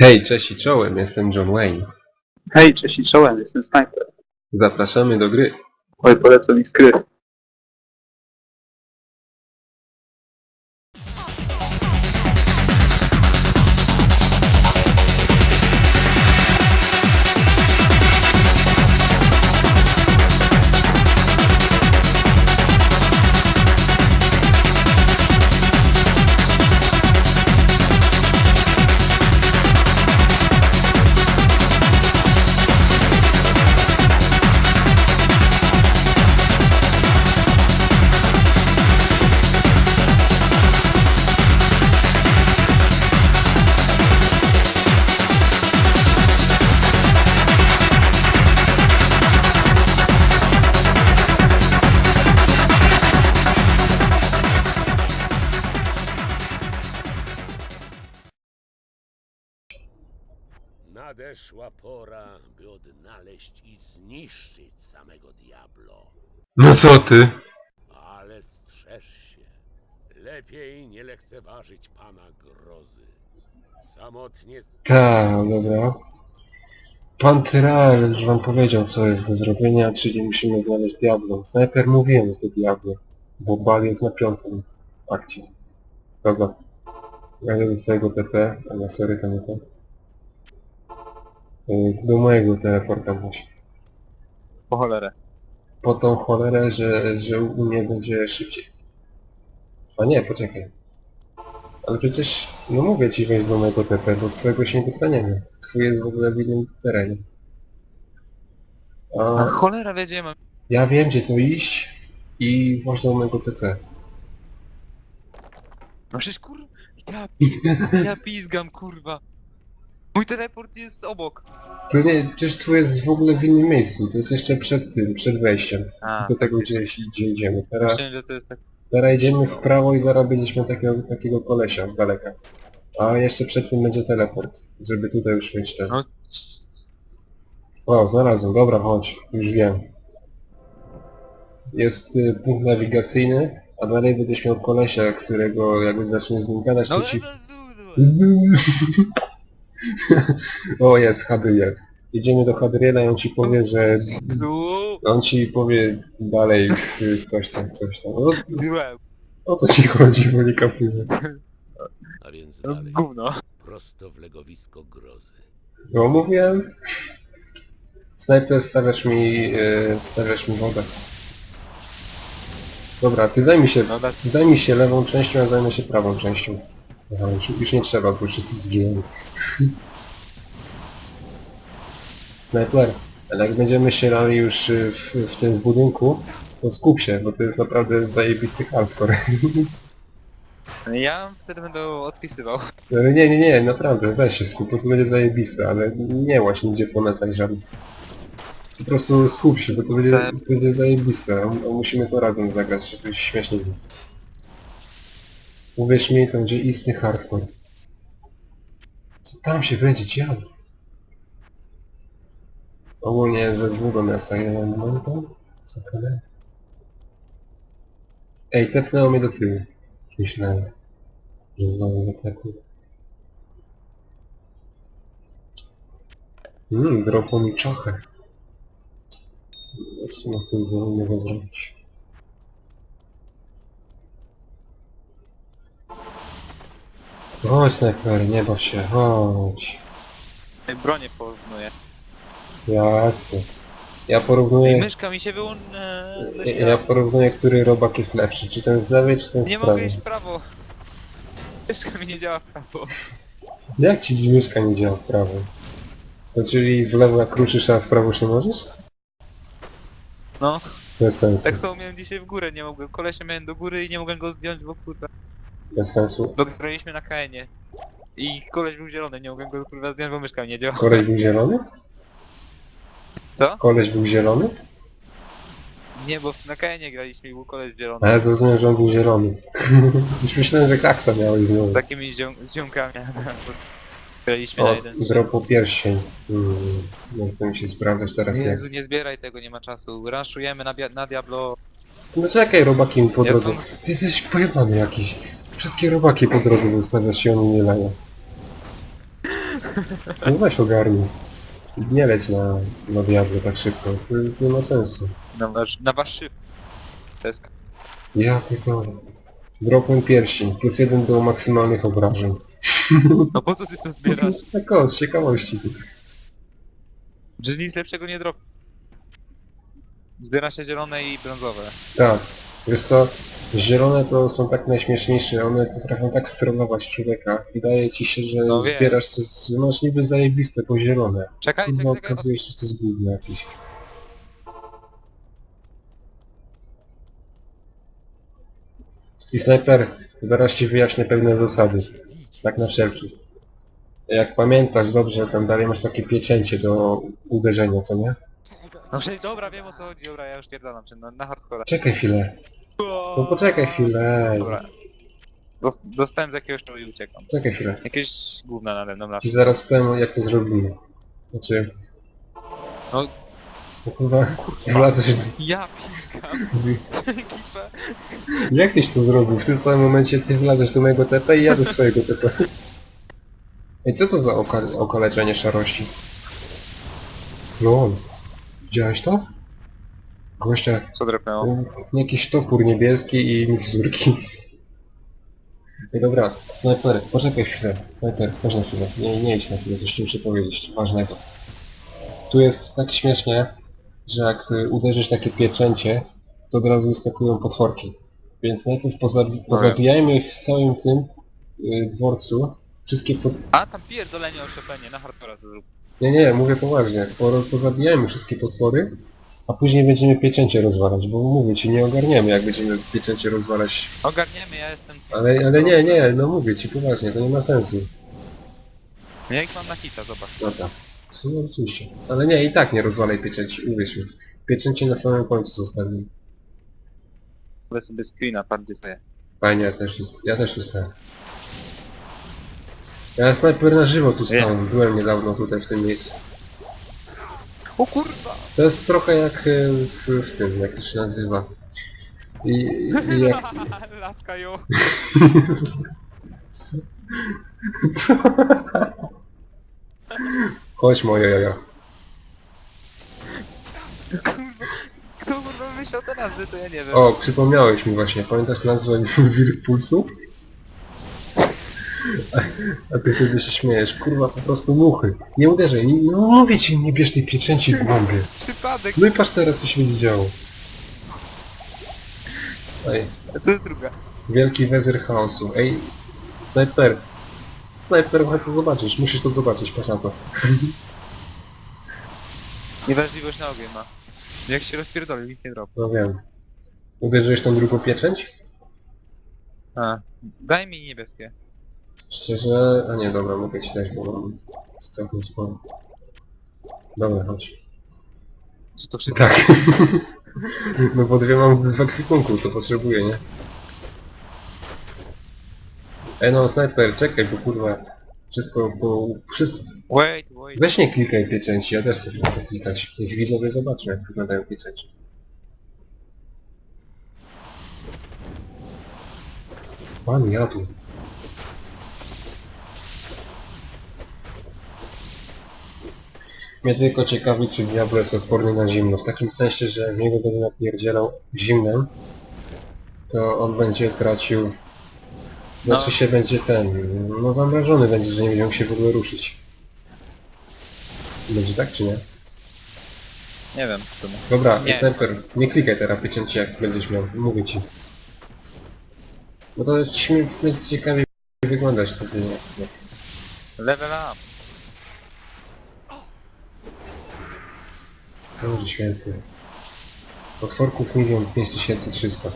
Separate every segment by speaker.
Speaker 1: Hej, cześć i czołem, jestem John Wayne.
Speaker 2: Hej, cześć i czołem, jestem Sniper.
Speaker 1: Zapraszamy do gry.
Speaker 2: Oj, polecą mi skry.
Speaker 3: Pora, by odnaleźć i zniszczyć samego Diablo.
Speaker 1: No co ty?
Speaker 3: Ale strzeż się. Lepiej nie lekceważyć pana grozy. Samotnie z-
Speaker 1: Tak, dobra. Pan Tyral już wam powiedział, co jest do zrobienia, czyli musimy znaleźć Diablo. Snajper mówiłem, jest to Diablo, bo bal jest na piątym akcie. Dobra. Ja do swojego TP, a na sorry, to nie to. Y, Do mojego teleporta właśnie.
Speaker 2: Po cholerę.
Speaker 1: Po tą cholerę, że, że u mnie będzie szybciej. A nie, poczekaj. Ale przecież, no mówię ci wejść do mojego TP, bo z twojego się nie dostaniemy. Twój jest w ogóle w innym terenie.
Speaker 2: A
Speaker 1: A
Speaker 2: cholera wiedziemy.
Speaker 1: ja wiem gdzie tu iść i właśnie do mojego TP.
Speaker 4: No przecież kur... Ja, ja pizgam, kurwa. Mój teleport jest obok.
Speaker 1: To nie, przecież tu jest w ogóle w innym miejscu, to jest jeszcze przed tym, przed wejściem.
Speaker 4: A,
Speaker 1: Do tego gdzie, gdzie idziemy. Teraz,
Speaker 4: myślałem, że to jest tak...
Speaker 1: teraz idziemy w prawo i zaraz będziemy takiego, takiego kolesia z daleka. A jeszcze przed tym będzie teleport, żeby tutaj już wejść ten.
Speaker 4: No,
Speaker 1: O, znalazłem, dobra, chodź, już wiem. Jest y, punkt nawigacyjny, a dalej będziesz miał kolesia, którego jakby zaczniesz z nim gadać,
Speaker 4: no,
Speaker 1: to ci...
Speaker 4: no, no, no.
Speaker 1: o, jest Hadriel. Jedziemy do Hadriela i on ci powie, że... On ci powie dalej y, coś tam, coś tam. O,
Speaker 4: złem.
Speaker 1: o co ci chodzi, bo nie kapuję.
Speaker 3: A więc
Speaker 4: No,
Speaker 3: dalej.
Speaker 4: Gówno.
Speaker 3: Prosto w legowisko grozy.
Speaker 1: No mówiłem. Snajper, stawiasz mi, y, stawiasz mi wodę. Dobra, ty zajmij się
Speaker 4: No, da...
Speaker 1: Zajmij się lewą częścią, a zajmę się prawą częścią. Już, już nie trzeba, bo jest zginęli. Sniper, ale jak będziemy sierali już y, w, w tym budynku, to skup się, bo to jest naprawdę zajebisty hardcore.
Speaker 4: Ja wtedy będę odpisywał.
Speaker 1: Ale nie, nie, nie, naprawdę, weź się skup, bo to będzie zajebiste, ale nie właśnie nigdzie po netach żadnych. Po prostu skup się, bo to będzie,
Speaker 4: Tak.
Speaker 1: to będzie zajebiste, a, a musimy to razem zagrać, żeby śmiesznie było. Uwierz mi, to będzie istny hardcore. Co tam się będzie działo? Ogólnie ze długo miasta nie mam momentu. Co tyle? Ej, tepnęło mnie do tyłu. Myślałem, że znowu tepnę. Mmm, dropło mi czachę. Co na tym zrobić? Chodź, snajper, nie baw się, chodź.
Speaker 4: Bronię porównuję.
Speaker 1: Jasne. Ja porównuję...
Speaker 4: myszka mi się wyłączy...
Speaker 1: Ja, ja porównuję, który robak jest lepszy. Czy ten z lewej, czy ten z
Speaker 4: Nie mogę
Speaker 1: prawej.
Speaker 4: iść w prawo. Myszka mi nie działa w prawo.
Speaker 1: Jak ci dźwięczka nie działa w prawo? To czyli w lewo jak ruszysz, a w prawo się możesz?
Speaker 4: No,
Speaker 1: Bez sensu.
Speaker 4: tak samo miałem dzisiaj w górę, nie mogłem. Kolesia miałem do góry i nie mogłem go zdjąć, bo kurwa.
Speaker 1: Bez sensu.
Speaker 4: Bo graliśmy na KN-ie. I koleś był zielony, nie mogłem go kurwa zdjąć, bo myszka nie działa.
Speaker 1: Koleś był zielony?
Speaker 4: Co?
Speaker 1: Koleś był zielony?
Speaker 4: Nie, bo na KN-ie graliśmy i był koleś zielony.
Speaker 1: A ja zrozumiałem, że on był zielony. Już myślałem, że kaksa miałeś znowu.
Speaker 4: Z takimi ziom z ziomkami. Graliśmy na
Speaker 1: O,
Speaker 4: jeden trzy.
Speaker 1: dropu pierścień. Nie chcę mi się sprawdzać teraz jak.
Speaker 4: Jezu, nie zbieraj tego, nie ma czasu. Raszujemy na, na Diablo.
Speaker 1: No czekaj, robaki mi po
Speaker 4: Ja
Speaker 1: drodze.
Speaker 4: to-
Speaker 1: Ty jesteś pojebany jakiś. Wszystkie robaki po drodze zostawiasz się, oni nie lają. No weź ogarnij. Nie leć na, na diablo tak szybko, to jest, nie ma sensu.
Speaker 4: Na wasz, na wasz szyb.
Speaker 1: Ja pierdolę. Dropłem pierścień, plus jeden do maksymalnych obrażeń.
Speaker 4: No po co ty to zbierasz?
Speaker 1: Tak o, z ciekawości.
Speaker 4: Że nic lepszego nie drop. Zbiera się zielone i brązowe.
Speaker 1: Tak. Wiesz co, zielone to są tak najśmieszniejsze, one potrafią tak sterować człowieka. Wydaje ci się, że
Speaker 4: No wiem.
Speaker 1: zbierasz coś, masz niby zajebiste, bo zielone.
Speaker 4: Czekaj,
Speaker 1: Kurwa,
Speaker 4: czekaj, czekaj.
Speaker 1: okazuje się, że to jest gówno jakieś. I snajper, zaraz ci wyjaśnię pewne zasady. Tak na wszelki. Jak pamiętasz dobrze, tam dalej masz takie pieczęcie do uderzenia, co nie?
Speaker 4: No przecież dobra, wiem o co chodzi, dobra, ja już pierdalam się na, na hardcore.
Speaker 1: Czekaj chwilę. No poczekaj chwilę.
Speaker 4: Dobra. Dos- Dostałem z jakiegoś czegoś i uciekam.
Speaker 1: Czekaj chwilę.
Speaker 4: Jakieś gówna nade mną
Speaker 1: Ci zaraz powiem jak to zrobimy. Znaczy...
Speaker 4: No.
Speaker 1: No kurwa, wlazłeś...
Speaker 4: Ja piskam. Ekipę.
Speaker 1: Jak tyś to zrobił? W tym samym momencie ty wlazłeś do mojego TP i ja do swojego TP. Ej, co to za oka okaleczenie szarości? Lol. Widziałeś to? Gościa,
Speaker 4: Co drapnęło?
Speaker 1: y, jakiś topór niebieski i miksturki. Ej, dobra, snajper, poczekaj chwilę. Snajper, chodź na chwilę. Nie, nie idź na chwilę, coś ci muszę powiedzieć, ważnego. Tu jest tak śmiesznie, że jak y, uderzysz takie pieczęcie, to od razu wyskakują potworki. Więc najpierw pozabi pozabijajmy ich w całym tym y, dworcu. Wszystkie pot...
Speaker 4: A, tam pierdolenie o Chopinie, na hardcore to zrób.
Speaker 1: Nie, nie, mówię poważnie. Po, pozabijajmy wszystkie potwory, a później będziemy pieczęcie rozwalać, bo mówię ci, nie ogarniemy jak będziemy pieczęcie rozwalać.
Speaker 4: Ogarniemy, ja jestem...
Speaker 1: Ale, ale nie, nie, no mówię ci poważnie, to nie ma sensu.
Speaker 4: Ja ich mam na hita, zobacz.
Speaker 1: Dobra. No oczywiście. Ale nie, i tak nie rozwalaj pieczęci, uwierz mi. Pieczęcie na samym końcu zostawimy.
Speaker 4: Ale sobie screena, patrzcie sobie.
Speaker 1: Fajnie, ja też, jest- ja też tu stałem. Ja snajper na żywo tu stałem, byłem niedawno tutaj w tym miejscu.
Speaker 4: O kurwa!
Speaker 1: To jest trochę jak e, w, w tym, jak to się nazywa. I, i, jak...
Speaker 4: Laska ją.
Speaker 1: Chodź moje jaja.
Speaker 4: Kto kurwa wymyślał te nazwy, to ja nie wiem.
Speaker 1: O, przypomniałeś mi właśnie, pamiętasz nazwę Wilk Pulsu? A, ty wtedy się śmiejesz, kurwa po prostu muchy. Nie uderzaj, nie, no mówię ci, nie bierz tej pieczęci w głąbie.
Speaker 4: Przypadek!
Speaker 1: No i patrz teraz co się będzie działo. Ej,
Speaker 4: A to jest druga.
Speaker 1: wielki wezyr chaosu. Ej, snajper. Snajper, chodź to zobaczysz, musisz to zobaczyć, patrz na to.
Speaker 4: Niewrażliwość na ogień ma. Jak się rozpierdoli, nic nie drop.
Speaker 1: No wiem. Uderzyłeś tą drugą pieczęć?
Speaker 4: A. Daj mi niebieskie.
Speaker 1: Szczerze, a nie, dobra, mogę ci dać, bo mam całkiem sporo. Dobra, chodź.
Speaker 4: Co to wszystko?
Speaker 1: Tak. no bo dwie mam w ekwipunku, to potrzebuję, nie? Ej no, snajper, czekaj, bo kurwa, wszystko, bo wszystko...
Speaker 4: Wait, wait.
Speaker 1: Weź nie klikaj pieczęci, ja też chcę trochę klikać. Niech widzowie zobaczą, jak wyglądają pieczęci. Pan jadł. Mnie tylko ciekawi, czy Diablo jest odporny na zimno. W takim sensie, że jak niego będę napierdzielał zimnem, to on będzie tracił...
Speaker 4: No.
Speaker 1: Znaczy się będzie ten... No zamrażony będzie, że nie będzie mógł się w ogóle ruszyć. Będzie tak czy nie?
Speaker 4: Nie wiem, w sumie.
Speaker 1: Dobra,
Speaker 4: Nie.
Speaker 1: Nie klikaj teraz pieczęci jak będziesz miał, mówię ci. Bo to mi będzie ciekawie wyglądać nie.
Speaker 4: Level up.
Speaker 1: Boże święty. Potworków milion 5300.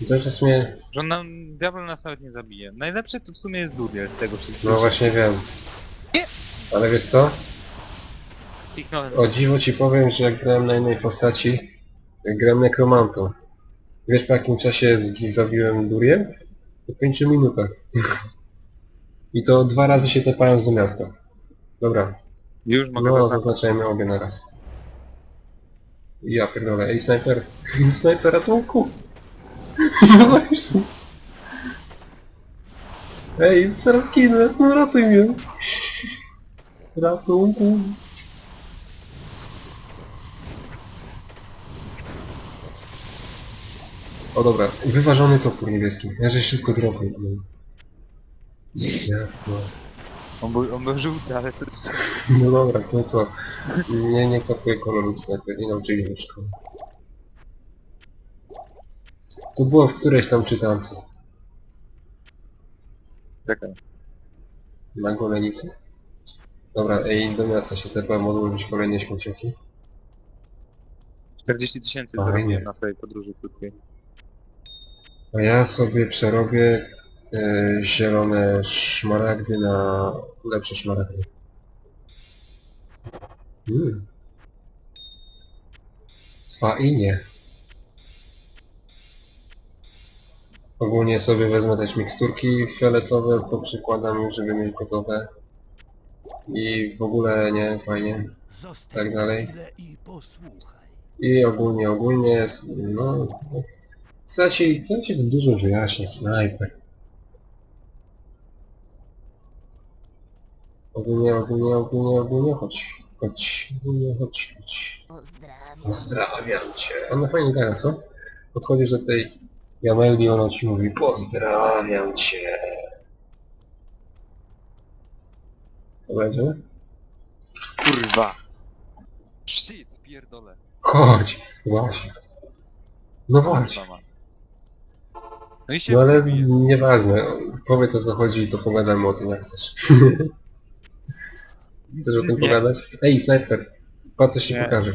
Speaker 1: I to jest mnie...
Speaker 4: Że on nam, diabeł nas nawet nie zabije. Najlepsze to w sumie jest Duriel z tego wszystkiego.
Speaker 1: No właśnie wiem.
Speaker 4: Nie.
Speaker 1: Ale wiesz co?
Speaker 4: Kliknąłem.
Speaker 1: O dziwo ci powiem, że jak grałem na innej postaci, grałem nekromantą. Wiesz po jakim czasie z- zabiłem Duriel? Po 5 minutach. I to dwa razy się tepając do miasta. Dobra,
Speaker 4: Już mogę
Speaker 1: no
Speaker 4: zaznaczyć.
Speaker 1: zaznaczajmy obie na raz. Ja pierdolę, ej snajper, snajper ratunku! Ej, zaraz ginę, no ratuj mnie. Ratunku. O dobra, wyważony topór niebieski. Ja żeś wszystko drogą. Ja, no.
Speaker 2: On był, on był żółty, ale to jest...
Speaker 1: no dobra, to co? Nie, nie kopuję koloru snajper, nie nauczyli mnie w szkole. To było w którejś tam czytance.
Speaker 2: Czekaj.
Speaker 1: Na golenicy. Dobra, ej, do miasta się tepa, mogą być kolejne śmieciaki.
Speaker 2: 40 tysięcy
Speaker 1: Fajnie.
Speaker 2: zarobiłem na tej podróży krótkiej.
Speaker 1: A ja sobie przerobię e, zielone szmaragdy na lepsze szmaragdy. Mm. Fajnie. Ogólnie sobie wezmę też miksturki fioletowe, poprzykładam, żeby mieć gotowe. I w ogóle nie, fajnie.
Speaker 3: Zostań
Speaker 1: Tak dalej.
Speaker 3: i posłuchaj.
Speaker 1: I ogólnie, ogólnie, no... Co ci, co ci dużo wyjaśnia, snajper. Ogólnie, ogólnie, ogólnie, ogólnie, chodź. Chodź, ogólnie, chodź, chodź.
Speaker 5: Pozdrawiam.
Speaker 1: Pozdrawiam cię. Ona fajnie gada, co? Podchodzisz do tej Jameldi, ona ci mówi Pozdrawiam cię. To będzie?
Speaker 2: Kurwa!
Speaker 4: Shit, pierdolę.
Speaker 1: Chodź, właśnie. No chodź.
Speaker 4: Kurwa ma. No i się
Speaker 1: No ale nieważne, powiedz o co chodzi i to pogadamy o tym jak chcesz. Chcesz o tym
Speaker 2: Nie.
Speaker 1: pogadać? Ej, snajper, patrz co ci
Speaker 2: Nie.
Speaker 1: pokażę.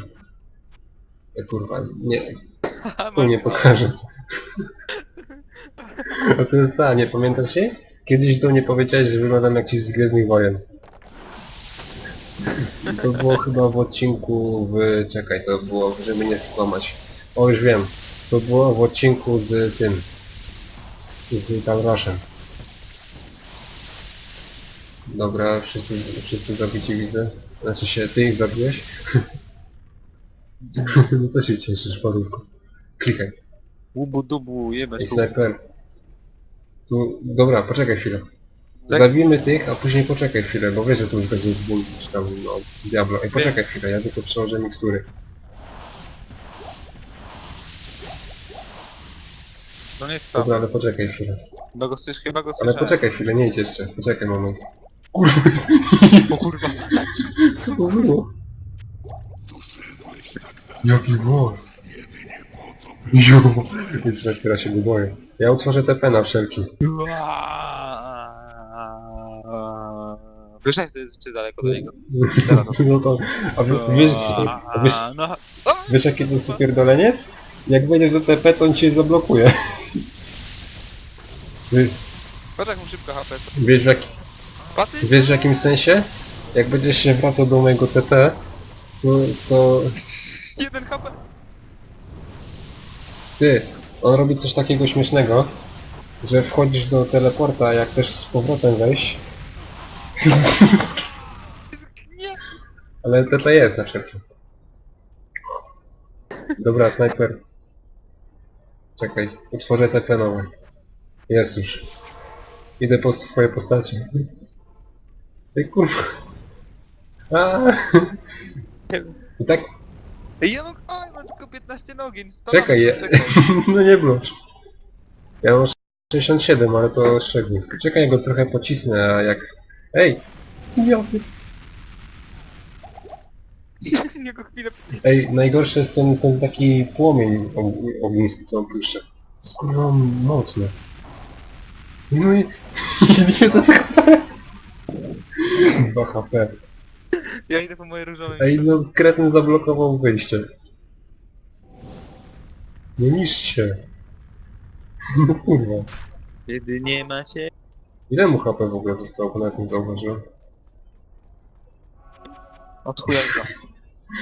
Speaker 1: E, kurwa, nie, tu nie
Speaker 4: masz-
Speaker 1: pokażę. A to jest ta, nie pamiętasz się? Kiedyś do mnie powiedziałeś, że wyglądam jak ci z Gwiezdnych Wojen. To było chyba w odcinku w... czekaj, to było, żeby nie skłamać. O, już wiem. To było w odcinku z tym... z Talroszem. Dobra, wszyscy, wszyscy zabici widzę. Znaczy się, ty ich zabiłeś? no to się cieszysz, Pawełku. Klikaj.
Speaker 2: Łubu dubu, jebać
Speaker 1: Ej,
Speaker 2: łubu.
Speaker 1: snajper. Tu, dobra, poczekaj chwilę.
Speaker 2: Tak?
Speaker 1: Zabijmy tych, a później poczekaj chwilę, bo wiesz, że tu już będzie ból, czy tam, no, Diablo. Ej, poczekaj chwilę, ja tylko przełożę mikstury.
Speaker 2: To nie jest tam.
Speaker 1: Dobra, ale poczekaj chwilę.
Speaker 2: Chyba go, słysz- chyba go
Speaker 1: Ale
Speaker 2: słyszałem.
Speaker 1: poczekaj chwilę, nie idź jeszcze. Poczekaj moment.
Speaker 2: O kurwa.
Speaker 1: Co to było? Jaki głos? Jo, już zapiera się go boję. Ja utworzę TP na wszelki.
Speaker 2: Wiesz jak to jest czy daleko do niego?
Speaker 1: No to, a wy- wiesz, a wiesz,
Speaker 2: No,
Speaker 1: wiesz jaki to jest pierdoleniec? Jak będziesz do TP, to on cię zablokuje. Wy-
Speaker 2: patrz jak mu szybko HP są.
Speaker 1: Wiesz w, jaki,
Speaker 2: Paty?
Speaker 1: wiesz w jakim sensie? Jak będziesz się wracał do mojego TP, to, to
Speaker 2: Jeden HP.
Speaker 1: ty, on robi coś takiego śmiesznego, że wchodzisz do teleporta, a jak chcesz z powrotem wejść,
Speaker 2: Nie.
Speaker 1: ale TP jest na wszelki. Dobra, snajper. Czekaj, utworzę TP nowe. Jest już. Idę po swoje postacie. Ej kurwa. A. I tak,
Speaker 2: Ej, ja mam, ja mam tylko 15 nogi, nie spadam.
Speaker 1: czekaj.
Speaker 2: Czekaj.
Speaker 1: no nie blocz. Ja mam 67, ale to szczegół. Czekaj, ja go trochę pocisnę, a jak... Ej! Ja... pier-
Speaker 2: Nie go chwilę pocisnę.
Speaker 1: Ej, najgorszy jest ten, ten taki płomień og- ogniski, co on puszcza. Skurwa mocne. No i... Jeden HP. 2 HP.
Speaker 2: Ja idę po moje różowe
Speaker 1: Ej, no kretyn zablokował wyjście. Nie niszcz się. No kurwa.
Speaker 2: Kiedy nie macie...
Speaker 1: Ile mu HP w ogóle zostało, bo nawet nie zauważyłem.
Speaker 2: Od chujajka.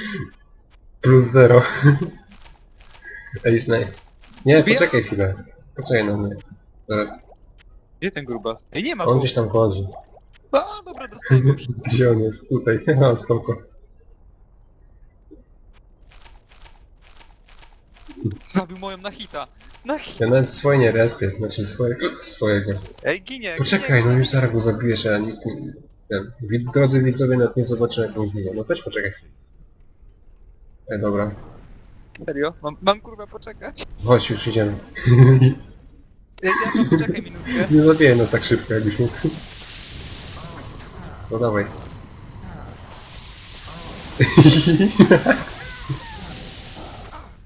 Speaker 1: Plus zero. Ej, snaj. Nie, poczekaj chwilę. Poczekaj na mnie. Zaraz.
Speaker 2: Gdzie ten grubas? Ej, nie ma
Speaker 1: On
Speaker 2: go.
Speaker 1: gdzieś tam chodzi.
Speaker 2: A, dobra, dostaję.
Speaker 1: Gdzie on jest? Tutaj. No, spoko.
Speaker 4: Zabił moją na hita. Na hita.
Speaker 1: Ja nawet swoje nie respię, znaczy swojego, swojego.
Speaker 4: Ej, ginie,
Speaker 1: Poczekaj,
Speaker 4: ginie.
Speaker 1: no już zaraz go zabijesz, a nikt nie... Ten, wid- drodzy widzowie nawet nie zobaczą jak on ginie. No też poczekaj. Ej, dobra.
Speaker 4: Serio? Mam, mam kurwa poczekać?
Speaker 1: Chodź, już idziemy.
Speaker 4: Ej, ja to poczekaj minutkę.
Speaker 1: Nie zabijaj nas tak szybko, jakbyś mógł. No dawaj.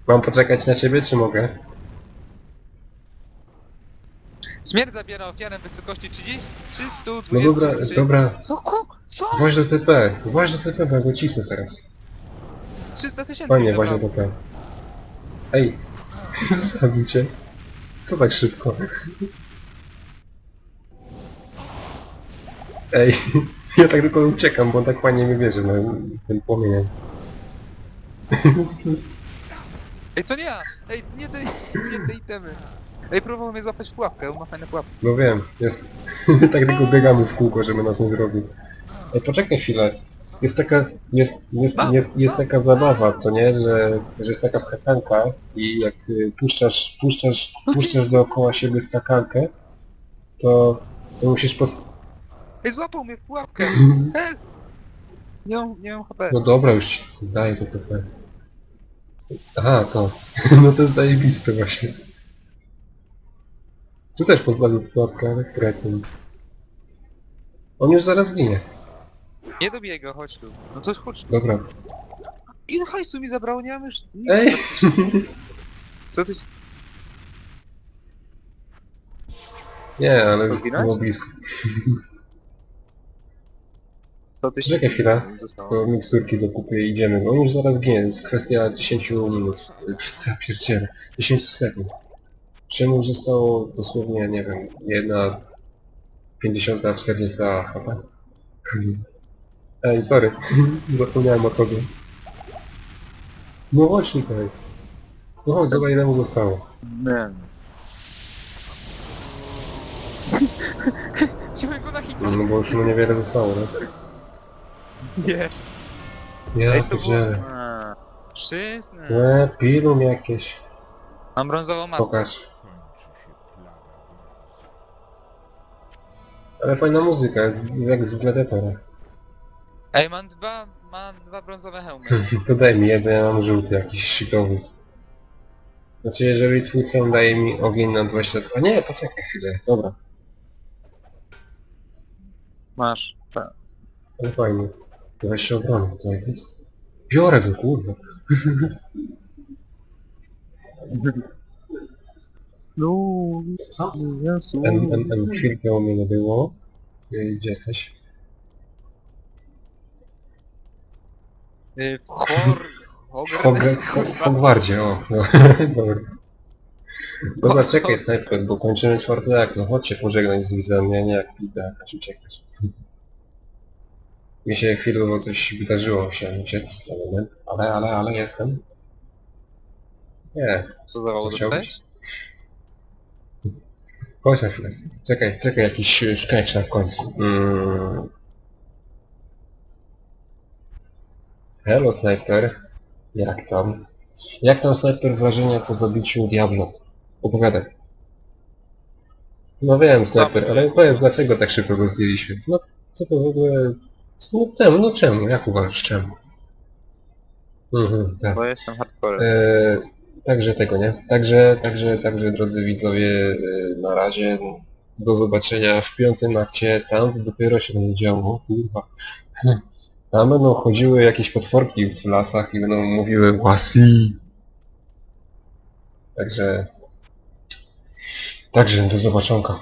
Speaker 1: Mam poczekać na ciebie, czy mogę?
Speaker 4: Śmierć zabiera ofiarę w wysokości 30, 323...
Speaker 1: No dobra, dobra.
Speaker 4: Co ku? Co?
Speaker 1: Właź do TP, właź do TP, bo ja go cisnę teraz.
Speaker 4: 300 tysięcy
Speaker 1: Panie, właź do. TP. Ej, zabił cię. Co tak szybko? Ej, ja tak tylko uciekam, bo on tak fajnie mnie bierze na tym płomieniem.
Speaker 4: Ej, to nie ja! Ej, nie te, nie te itemy. Ej, próbował mnie złapać w pułapkę, on ma fajne pułapki.
Speaker 1: No wiem, jest. tak tylko biegamy w kółko, żeby nas nie zrobił. Ej, poczekaj chwilę. Jest taka, jest, jest, jest, jest taka zabawa, co nie, że, że jest taka skakanka i jak y, puszczasz, puszczasz, puszczasz dookoła siebie skakankę, to, to musisz pod...
Speaker 4: Ej, złapał mnie w pułapkę! Help! Nie mam, nie mam HP.
Speaker 1: No dobra, już ci daję to trochę. Aha, to. No to jest zajebiste właśnie. Tu też pozbawił pułapkę, ale kretyn. On już zaraz ginie.
Speaker 4: Nie dobijaj go, chodź tu. No to chodź tu.
Speaker 1: Dobra.
Speaker 4: Ile hajsu mi zabrało, nie mam już nic
Speaker 1: Ej!
Speaker 4: Co ty...
Speaker 1: Nie, ale
Speaker 4: To zginąłeś?
Speaker 1: było blisko.
Speaker 4: 100 tysięcy
Speaker 1: Czekaj chwilę.
Speaker 4: zostało.
Speaker 1: To miksturki dokupię i idziemy. On już zaraz ginie, to jest kwestia 10 minut. Ja pierdzielę. 10 sekund. Czemu zostało dosłownie, nie wiem, jedna 50, 40 HP? Ej, sorry. Zapomniałem o tobie. No chodź tutaj. No chodź, zobacz ile mu zostało.
Speaker 4: Nie. Wziąłem go na hita.
Speaker 1: No bo już mu niewiele zostało, no.
Speaker 4: Nie.
Speaker 1: Ja
Speaker 4: Ej, to było...
Speaker 1: pierdzielę.
Speaker 4: A, Wszystko.
Speaker 1: E, pilum jakieś.
Speaker 4: Mam brązową maskę.
Speaker 1: Pokaż. Ale fajna muzyka, jak z Gladiatora.
Speaker 4: Ej, mam dwa, mam dwa brązowe hełmy.
Speaker 1: To daj mi jeden, ja mam żółty jakiś shitowy. Znaczy, jeżeli twój hełm daje mi ogień na 22... Nie, poczekaj chwilę, dobra.
Speaker 4: Masz. Tak.
Speaker 1: Ale fajnie. Weź się obrony, to jest. Biorę go, kurwa.
Speaker 4: No,
Speaker 1: Co?
Speaker 4: Jezu.
Speaker 1: M, M, M, chwilkę u mnie nie było. Y, Gdzie jesteś?
Speaker 4: Y, W Hor...
Speaker 1: W Hogre- Ho- Hogwardzie, o. No, dobra. Dobra, czekaj snajper, bo kończymy czwarte akno. Chodźcie pożegnać z widzem, nie, nie jak pizda jakaś uciekać. Mi się chwilowo coś wydarzyło, musiałem uciec na moment, ale, ale, ale jestem. Nie,
Speaker 4: Co za
Speaker 1: Co
Speaker 4: dostałeś?
Speaker 1: chodź na chwilę. Czekaj, czekaj, jakiś e, sketch na końcu. Mm. Hello Sniper, jak tam? Jak tam Sniper wrażenia po zabiciu Diablo? Opowiadaj. No wiem Sniper, ale powiedz dlaczego tak szybko go zdjęliśmy. No co to w ogóle... No czemu, no czemu, jak uważasz czemu? Mhm, tak.
Speaker 4: Bo jestem hardcore.
Speaker 1: E, także tego, nie? Także, także, także drodzy widzowie, e, na razie do zobaczenia w piątym akcie, tam dopiero się będzie działo, kurwa. Tam będą chodziły jakieś potworki w lasach i będą mówiły łasi. Także... Także do zobaczonka.